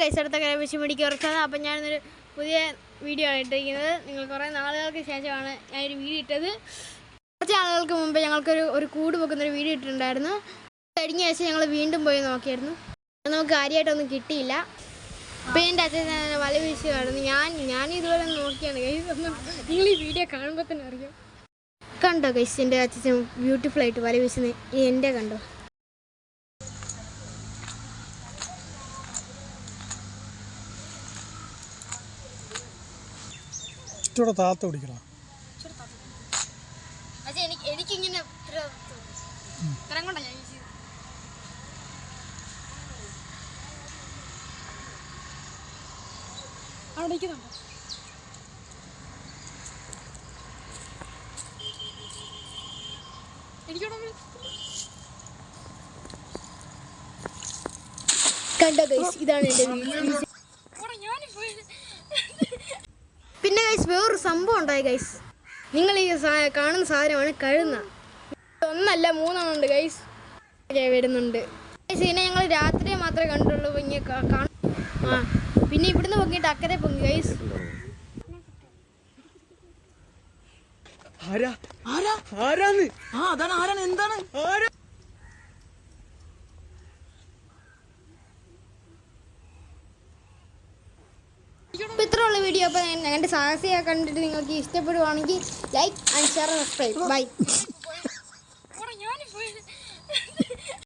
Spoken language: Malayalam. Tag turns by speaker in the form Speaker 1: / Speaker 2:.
Speaker 1: കൈസ് അടുത്ത കൈവശി പിടിക്ക് ഉറച്ചത്. അപ്പം ഞാനൊരു പുതിയ വീഡിയോ ആണ് ഇട്ടിരിക്കുന്നത്. നിങ്ങൾ കുറേ നാളുകൾക്ക് ശേഷമാണ് ഞാനൊരു വീഡിയോ ഇട്ടത്. കുറച്ച് ആളുകൾക്ക് മുമ്പ് ഞങ്ങൾക്കൊരു ഒരു കൂട് പൊക്കുന്നൊരു വീഡിയോ ഇട്ടിട്ടുണ്ടായിരുന്നു. കഴിഞ്ഞ ആഴ്ച ഞങ്ങൾ വീണ്ടും പോയി നോക്കിയായിരുന്നു. നമുക്ക് കാര്യമായിട്ടൊന്നും കിട്ടിയില്ല. അപ്പം എന്റെ അച്ഛൻ വല വീശി ഞാൻ ഞാൻ ഇതുപോലെ നോക്കിയാണ്. കൈസ് ഒന്നും നിങ്ങൾ ഈ വീഡിയോ കാണുമ്പോൾ തന്നെ അറിയാം. കണ്ടോ കൈസ് എന്റെ അച്ഛൻ ബ്യൂട്ടിഫുൾ ആയിട്ട് വല വീശുന്നത് എന്റെ കണ്ടോ?
Speaker 2: ഇച്ചിരി താത്ത പിടിക്കണം.
Speaker 1: എനിക്കിങ്ങനെ
Speaker 3: അവിടെ
Speaker 1: കണ്ടോ ഗൈസ് ഇതാണ് എന്റെ വീഡിയോ വേറൊരു സംഭവം ഉണ്ടായി ഗൈസ് നിങ്ങൾ ഈ കാണുന്ന സാധനമാണ് കഴുന്ന. ഒന്നല്ല മൂന്നെണ്ണം ഉണ്ട് ഗൈസ് വരുന്നുണ്ട്. ഇതിനെ ഞങ്ങൾ രാത്രി മാത്രമേ കണ്ടുള്ളൂ ഇങ്ങനെ കാണും. ആ പിന്നെ ഇവിടുന്ന് പൊങ്ങിയിട്ട് അക്കരെ പൊങ്ങി ഗൈസ്
Speaker 4: ആരാ? ആരാ? ആരാന്ന്? ആ അതാണ് ആരാണ്? എന്താണ്? ആരാ
Speaker 1: അപ്പോൾ ഇത്രയുള്ള വീഡിയോ അപ്പോൾ ഞങ്ങളുടെ സാഹസിക കണ്ടിട്ട് നിങ്ങൾക്ക് ഇഷ്ടപ്പെടുവാണെങ്കിൽ like and share subscribe bye